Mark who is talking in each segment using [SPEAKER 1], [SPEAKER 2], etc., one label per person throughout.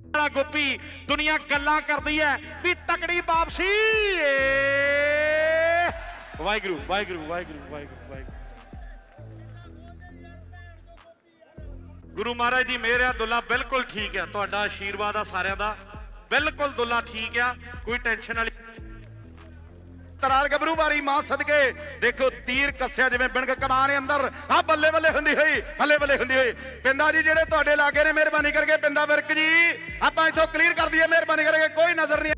[SPEAKER 1] ਵਾਲਾ ਗੋਪੀ ਦੁਨੀਆ ਗੱਲਾਂ ਕਰਦੀ ਹੈ ਵੀ ਤਕੜੀ ਵਾਪਸੀ। ਵਾਹਿਗੁਰੂ ਵਾਹਿਗੁਰੂ ਵਾਹਿਗੁਰੂ ਵਾਹਿਗੁਰੂ ਵਾਹਿਗੁਰੂ। ਗੁਰੂ ਮਹਾਰਾਜ ਦੀ ਮਿਹਰ ਆ ਦੁੱਲਾ ਬਿਲਕੁਲ ਠੀਕ ਹੈ ਤੁਹਾਡਾ ਆਸ਼ੀਰਵਾਦ ਆ ਸਾਰਿਆਂ ਦਾ। ਬਿਲਕੁਲ ਦੁੱਲਾ ਠੀਕ ਆ, ਕੋਈ ਟੈਨਸ਼ਨ ਵਾਲੀ ਤਰਾਰ ਗੱਭਰੂ ਵਾਰੀ ਮਾਂ ਸਦਕੇ। ਦੇਖੋ ਤੀਰ ਕੱਸਿਆ ਜਿਵੇਂ ਬਿਣਕ ਕਮਾਨ ਅੰਦਰ। ਆ ਬੱਲੇ ਬੱਲੇ ਹੁੰਦੀ ਹੋਈ, ਬੱਲੇ ਬੱਲੇ ਹੁੰਦੀ ਹੋਈ। ਪਿੰਦਾ ਜੀ ਜਿਹੜੇ ਤੁਹਾਡੇ ਲਾਗੇ ਨੇ ਮਿਹਰਬਾਨੀ ਕਰਕੇ ਪਿੰਦਾ ਵਿਰਕ ਜੀ, ਆਪਾਂ ਇੱਥੋਂ ਕਲੀਅਰ ਕਰ ਦਈਏ, ਮਿਹਰਬਾਨੀ ਕਰਕੇ ਕੋਈ ਨਜ਼ਰ ਨਹੀਂ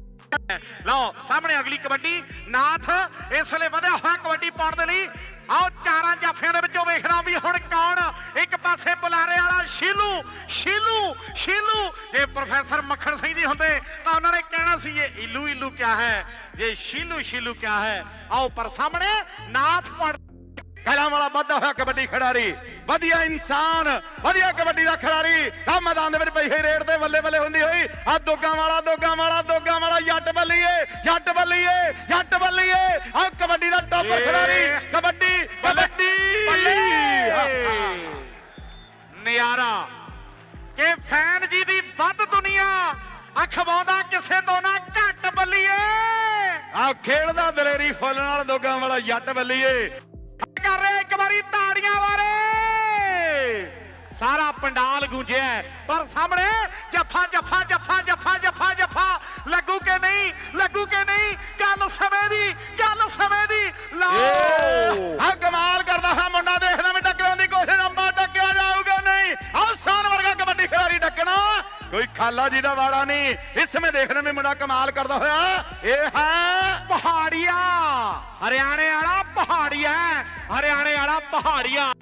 [SPEAKER 1] ਲਓ, ਸਾਹਮਣੇ ਅਗਲੀ ਕਬੱਡੀ। ਨਾਥ ਇਸ ਵੇਲੇ ਵਧਿਆ ਹੋਇਆ ਕਬੱਡੀ ਪਾਉਣ ਦੇ ਲਈ। ਆਓ ਚਾਰਾਂ ਜਾਫਿਆਂ ਦੇ ਵਿੱਚੋਂ ਵੇਖਣਾ ਵੀ ਹੁਣ ਕੌਣ ਇੱਕ ਪਾਸੇ ਬੁਲਾਰੇ ਵਾਲਾ ਸ਼ੀਲੂ ਸ਼ੀਲੂ ਸ਼ੀਲੂ। ਜੇ ਪ੍ਰੋਫੈਸਰ ਮੱਖਣ ਸਿੰਘ ਜੀ ਹੁੰਦੇ ਤਾਂ ਉਹਨਾਂ ਨੇ ਕਹਿਣਾ ਸੀ, ਇਹ ਇਲੂ ਇਲੂ ਕਿਆ ਹੈ? ਇਹ ਸ਼ੀਲੂ ਸ਼ੀਲੂ ਕਿਆ ਹੈ? ਆਓ ਪਰ ਸਾਹਮਣੇ ਨਾਥ ਪੁਆਇੰਟ ਕਲਾਂ ਵਾਲਾ ਵਾਧਾ ਹੋਇਆ ਕਬੱਡੀ ਖਿਡਾਰੀ। ਵਧੀਆ ਇਨਸਾਨ, ਵਧੀਆ ਕਬੱਡੀ ਦਾ ਖਿਡਾਰੀ। ਆ ਮੈਦਾਨ ਦੇ ਵਿੱਚ ਪਈ ਹੋਈ ਰੇਡ ਤੇ ਬੱਲੇ ਬੱਲੇ ਹੁੰਦੀ ਹੋਈ। ਆ ਦੋਗਾ ਵਾਲਾ ਦੋਗਾ ਵਾਲਾ ਦੋਗਾ ਵਾਲਾ, ਜੱਟ ਬੱਲੀਏ ਜੱਟ ਬੱਲੀਏ ਜੱਟ ਬੱਲੀ ਕਿ ਫੈਨ ਜੀ ਦੀ ਵੱਧ ਦੁਨੀਆ ਅਖਵਾਉਂਦਾ ਕਿਸੇ ਤੋਂ ਨਾ ਘੱਟ ਬੱਲੀਏ। ਆ ਖੇਡਦਾ ਦਲੇਰੀ ਫੁੱਲ ਨਾਲ ਦੋਗਾ ਵਾਲਾ ਜੱਟ ਬੱਲੀਏ। ਕਰ ਰਿਹਾ ਇੱਕ ਵਾਰੀ ਤਾੜੀਆਂ ਵਾਰੇ। ਸਾਰਾ ਪੰਡਾਲ ਗੂੰਜਿਆ। ਪਰ ਸਾਹਮਣੇ ਜੱਫਾ ਜੱਫਾ ਜੱਫਾ ਜੱਫਾ ਜੱਫਾ ਜੱਫਾ। ਲੱਗੂ ਕਿ ਨਹੀਂ ਲੱਗੂ ਕਿ ਨਹੀਂ ਗੱਲ ਸਮੇਂ ਦੀ ਗੱਲ ਸਮੇਂ ਦੀ ਲਓ ਖਾਲਾ ਜੀ ਦਾ ਵਾੜਾ ਨਹੀਂ। ਇਸ ਸਮੇਂ ਦੇਖਣ ਵੀ ਮੁੰਡਾ ਕਮਾਲ ਕਰਦਾ ਹੋਇਆ। ਇਹ ਹੈ ਪਹਾੜੀਆ। ਹਰਿਆਣੇ ਵਾਲਾ ਪਹਾੜੀਆ ਹਰਿਆਣੇ ਵਾਲਾ ਪਹਾੜੀਆ।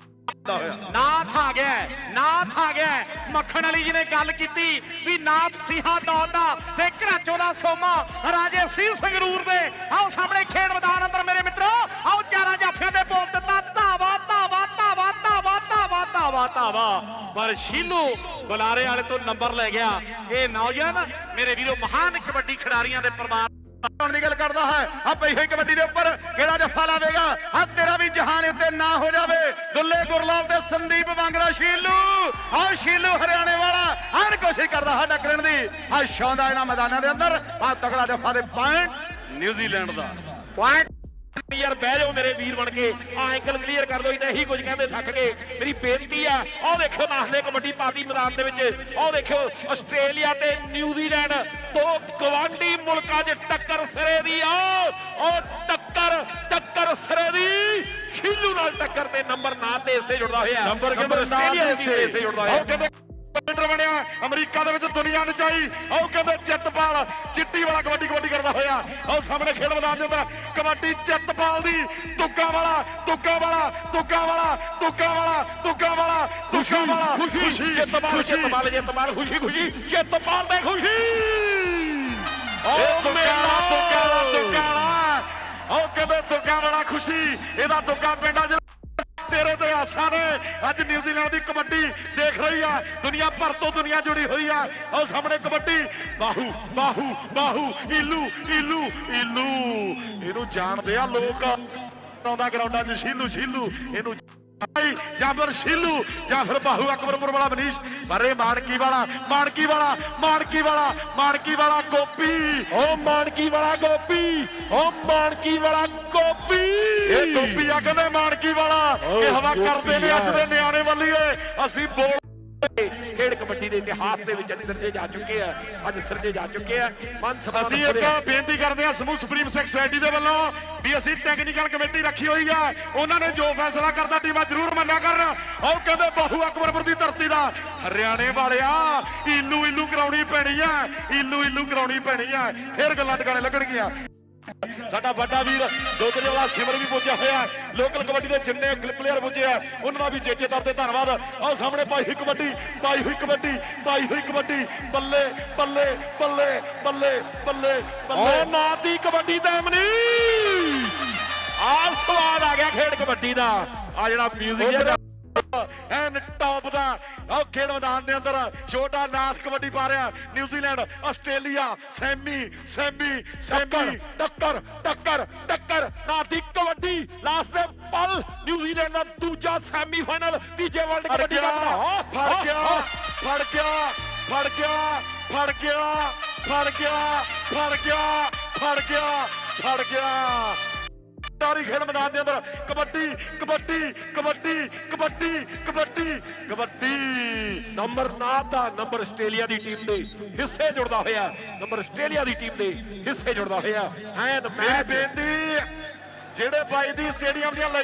[SPEAKER 1] ਨਾਥ ਆ ਗਿਆ ਨਾਥ ਆ ਗਿਆ ਮੱਖਣ ਵਾਲੀ ਜੀ ਨੇ ਗੱਲ ਕੀਤੀ ਵੀ ਨਾਥ ਸਿਹਾ ਦੌਦਾ ਤੇ ਘਰਾਚੋ ਦਾ ਸੋਮਾ ਰਾਜੇ ਸਿੰਘ ਸੰਗਰੂਰ ਦੇ। ਆਓ ਸਾਹਮਣੇ ਖੇਡ ਮੈਦਾਨ ਅੰਦਰ ਮੇਰੇ ਮਿੱਤਰੋ। ਆਓ ਚਾਰਾਂ ਜਾਫਿਆਂ ਦੇ ਬੋਲ ਦਿੱਤਾ ਧਾਵਾ ਧਾਵਾ ਧਾਵਾ ਧਾਵਾ ਧਾਵਾ ਧਾਵਾ ਧਾਵਾ। ਪਰ ਸ਼ੀਲੂ ਬੁਲਾਰੇ ਵਾਲੇ ਤੋਂ ਨੰਬਰ ਲੈ ਗਿਆ। ਇਹ ਨੌਜਵਾਨ ਮੇਰੇ ਵੀਰੋ ਮਹਾਨ ਕਬੱਡੀ ਖਿਡਾਰੀਆਂ ਦੇ ਪਰਿਵਾਰ ਹੁਣ ਦੀ ਗੱਲ ਕਰਦਾ ਹੈ। ਆ ਪਈ ਕਬੱਡੀ ਦੇ ਉੱਪਰ ਕਿਹੜਾ ਜੱਫਾ ਲਾਵੇਗਾ? ਆ ਤੇਰਾ ਵੀ ਜਹਾਨ ਉੱਤੇ ਨਾ ਹੋ ਜਾਵੇ। ਦੁੱਲੇ ਗੁਰਲਾਲ ਤੇ ਸੰਦੀਪ ਵਾਂਗਰਾ ਸ਼ੀਲੂ। ਆ ਸ਼ੀਲੂ ਹਰਿਆਣੇ ਵਾਲਾ ਹਰ ਕੋਸ਼ਿਸ਼ ਕਰਦਾ ਹੈ ਟੱਕਰਨ ਦੀ। ਆ ਸ਼ੌਂਦਾ ਇਹਨਾਂ ਮੈਦਾਨਾਂ ਦੇ ਅੰਦਰ। ਆ ਤਕੜਾ ਜੱਫਾ ਦੇ ਪੁਆਇੰਟ ਨਿਊਜ਼ੀਲੈਂਡ ਦਾ। ਪੁਆਇੰਟ ਯਾਰ ਬਹਿ ਜਾਓ ਮੇਰੇ ਵੀਰ ਬਣ ਕੇ। ਆ ਐਂਕਲ ਕਲੀਅਰ ਕਰ ਲਓ ਇਹ ਤਾਂ ਇਹੀ ਕੁਝ ਕਹਿੰਦੇ ਥੱਕ ਗਏ। ਮੇਰੀ ਬੇਨਤੀ ਆ ਆਹ ਦੇਖੋ ਨਾਸਲੇ ਕਬੱਡੀ ਪਾਤੀ ਮੈਦਾਨ ਦੇ ਵਿੱਚ। ਆਹ ਦੇਖੋ ਆਸਟ੍ਰੇਲੀਆ ਤੇ ਨਿਊਜ਼ੀਲੈਂਡ ਦੋ ਗਵਾਂਢੀ ਮੁਲਕਾਂ 'ਚ ਟੱਕਰ ਸਿਰੇ ਦੀ ਆ। ਉਹ ਟੱਕਰ ਟੱਕਰ ਸਿਰੇ ਦੀ ਖਿੱਲੂ ਨਾਲ ਟੱਕਰ ਤੇ ਨੰਬਰ ਨਾ ਤੇ ਇਸੇ ਜੁੜਦਾ ਹੋਇਆ।
[SPEAKER 2] ਨੰਬਰ
[SPEAKER 1] ਆਸਟ੍ਰੇਲੀਆ ਦੇ ਇਸੇ? ਜੁੜਦਾ ਹੋਇਆ।
[SPEAKER 2] ਕਬੱਡੀ ਬਣਿਆ। ਅਮਰੀਕਾ ਦੇ ਵਿੱਚ ਦੁਨੀਆ ਨਚਾਈ। ਉਹ ਕਹਿੰਦੇ ਚਿੱਤਪਾਲ ਚਿੱਟੀ ਵਾਲਾ ਕਬੱਡੀ ਕਬੱਡੀ ਕਰਦਾ ਹੋਇਆ। ਉਹ ਸਾਹਮਣੇ ਖੇਡ ਮੈਦਾਨ ਦੇ ਅੰਦਰ। ਕਬੱਡੀ ਚਿੱਤਪਾਲ ਦੀ ਤੁੱਕਾ ਵਾਲਾ ਤੁੱਕਾ ਵਾਲਾ ਤੁੱਕਾ ਵਾਲਾ ਤੁੱਕਾ ਵਾਲਾ ਤੁੱਕਾ ਵਾਲਾ ਤੁੱਕਾ ਵਾਲਾ।
[SPEAKER 1] ਖੁਸ਼ੀ ਜਿੱਤਮਾਲ ਜਿੱਤਮਾਲ ਜਿੱਤਮਾਲ ਖੁਸ਼ੀ ਖੁਸ਼ੀ। ਜਿੱਤਮਾਲ ਤੇ ਖੁਸ਼ੀ।
[SPEAKER 2] ਮੇਰਾ ਤੁੱਕਾ ਵਾਲਾ ਤੁੱਕਾ ਵਾਲਾ ਕਹਿੰਦੇ ਤੁੱਕਾ ਵਾਲਾ ਖੁਸ਼ੀ। ਇਹਦਾ ਤੁੱਕਾ ਪਿੰਡਾਂ ਤੇਰੇ ਤੇ ਆਸਾਂ ਨੇ। ਅੱਜ ਨਿਊਜ਼ੀਲੈਂਡ ਦੀ ਕਬੱਡੀ ਦੇਖ ਰਹੀ ਆ। ਦੁਨੀਆ ਭਰ ਤੋਂ ਦੁਨੀਆ ਜੁੜੀ ਹੋਈ ਆ। ਉਹ ਸਾਹਮਣੇ ਕਬੱਡੀ। ਬਾਹੂ ਬਾਹੂ ਬਾਹੂ। ਇਲੂ ਇਲੂ ਇਲੂ ਇਹਨੂੰ ਜਾਣਦੇ ਆ ਲੋਕ। ਆਉਂਦਾ ਗਰਾਊਂਡਾਂ 'ਚ ਸ਼ੀਲੂ ਸ਼ੀਲੂ। ਇਹਨੂੰ ਜਾਂ ਫਿਰ ਸ਼ੀਲੂ ਜਾਂ ਫਿਰ ਬਾਹੂ ਅਕਬਰਪੁਰ ਵਾਲਾ ਮਨੀਸ਼। ਪਰ ਮਾਨਕੀ ਵਾਲਾ ਮਾਨਕੀ ਵਾਲਾ ਮਾਨਕੀ ਵਾਲਾ ਮਾਨਕੀ ਵਾਲਾ ਗੋਪੀ।
[SPEAKER 1] ਓ ਮਾਨਕੀ ਵਾਲਾ ਗੋਪੀ ਓ ਮਾਨਕੀ ਵਾਲਾ ਗੋਪੀ।
[SPEAKER 2] ਇਹ ਗੋਪੀ ਆ ਕਹਿੰਦੇ ਮਾਨਕੀ ਵਾਲਾ। ਇਹ ਹਵਾ ਕਰਦੇ ਨੇ ਅੱਜ ਦੇ ਨਿਆਣੇ ਵੱਲੀਏ। ਅਸੀਂ ਬੋਲ
[SPEAKER 1] ਖੇਡ ਕਬੱਡੀ ਦੇ ਇਤਿਹਾਸ ਦੇ ਵਿੱਚ ਅੱਜ ਸਿਰਜੇ ਜਾ ਚੁੱਕੇ ਆ ਅੱਜ ਸਿਰਜੇ ਜਾ ਚੁੱਕੇ ਆ।
[SPEAKER 2] ਅਸੀਂ ਇੱਕ ਬੇਨਤੀ ਕਰਦੇ ਹਾਂ ਸਮੂਹ ਸੁਪਰੀਮ ਸੈਕ ਸੁਸਾਇਟੀ ਦੇ ਵੱਲੋਂ ਵੀ ਅਸੀਂ ਟੈਕਨੀਕਲ ਕਮੇਟੀ ਰੱਖੀ ਹੋਈ ਆ। ਉਹਨਾਂ ਨੇ ਜੋ ਫੈਸਲਾ ਕਰਦਾ ਟੀਮਾਂ ਜ਼ਰੂਰ ਮੰਨਿਆ ਕਰਨ। ਉਹ ਕਹਿੰਦੇ ਬਾਹੂ ਅਕਬਰਪੁਰ ਦੀ ਧਰਤੀ ਦਾ ਹਰਿਆਣੇ ਵਾਲਿਆ ਇਲੂ ਇਲੂ ਕਰਾਉਣੀ ਪੈਣੀ ਆ ਇਲੂ ਇਲੂ ਕਰਾਉਣੀ ਪੈਣੀ ਆ। ਫਿਰ ਗੱਲਾਂ ਟਿਕਾਣੇ ਲੱਗਣਗੀਆਂ। ਸਾਡਾ ਵੱਡਾ ਵੀਰ ਦੋਦਰੇ ਵਾਲਾ ਸਿਮਰ ਵੀ ਪੁੱਜਿਆ ਹੋਇਆ ਲੋਕਲ ਕਬੱਡੀ ਦੇ ਜਿੰਨੇ ਪਲੇਅਰ ਪੁੱਜੇ ਆ ਉਹਨਾਂ ਦਾ ਵੀ ਚੇਚੇ ਤੌਰ ਤੇ ਧੰਨਵਾਦ। ਆਹ ਸਾਹਮਣੇ ਪਾਈ ਹੋਈ ਕਬੱਡੀ ਪਾਈ ਹੋਈ ਕਬੱਡੀ ਪਾਈ ਹੋਈ ਕਬੱਡੀ। ਬੱਲੇ ਬੱਲੇ ਬੱਲੇ ਬੱਲੇ ਬੱਲੇ
[SPEAKER 1] ਓ
[SPEAKER 2] ਬੱਲੇ
[SPEAKER 1] ਨਾ ਦੀ ਕਬੱਡੀ ਦਾ ਮਨੀ ਆ ਸਵਾਦ ਆ ਗਿਆ ਖੇਡ ਕਬੱਡੀ ਦਾ। ਆ ਜਿਹੜਾ ਮਿਊਜ਼ਿਕ ਹੈ
[SPEAKER 2] ਐਨ ਟੌਪ ਦਾ। ਆਹ ਖੇਡ ਮੈਦਾਨ ਦੇ ਅੰਦਰ ਛੋਟਾ ਨਾਥ ਕਬੱਡੀ ਪਾ ਰਿਹਾ New Zealand Australia semi semi semi.
[SPEAKER 1] ਟੱਕਰ। ਟੱਕਰ ਟੱਕਰ ਨਾ ਦੀ ਕਬੱਡੀ ਲਾਸਟ ਦੇ ਪਲ। ਨਿਊਜ਼ੀਲੈਂਡ
[SPEAKER 3] ਦਾ ਦੂਜਾ ਸੈਮੀਫਾਈਨਲ ਤੀਜੇ ਵਰਲਡ ਕਬੱਡੀ ਦਾ
[SPEAKER 2] ਫੜ ਗਿਆ ਫੜ ਗਿਆ ਫੜ ਗਿਆ ਫੜ ਗਿਆ ਫੜ ਗਿਆ ਫੜ ਗਿਆ ਫੜ ਗਿਆ ਫੜ ਗਿਆ। ਤਾਰੀ ਖੇਡ ਮੈਦਾਨ ਦੇ ਅੰਦਰ। ਕਬੱਡੀ ਕਬੱਡੀ ਕਬੱਡੀ ਕਬੱਡੀ ਕਬੱਡੀ ਕਬੱਡੀ।
[SPEAKER 3] ਨੰਬਰ 9 ਦਾ ਨੰਬਰ ਆਸਟ੍ਰੇਲੀਆ ਦੀ ਟੀਮ ਦੇ ਹਿੱਸੇ ਜੁੜਦਾ ਹੋਇਆ। ਨੰਬਰ ਆਸਟ੍ਰੇਲੀਆ ਦੀ ਟੀਮ ਦੇ ਹਿੱਸੇ ਜੁੜਦਾ ਹੋਇਆ। ਐਨ ਮੈਚ
[SPEAKER 2] ਬੇਨਤੀ, ਜਿਹੜੇ ਬਾਈ ਦੀ ਸਟੇਡੀਅਮ ਦੀਆਂ ਲਾਈਟਾਂ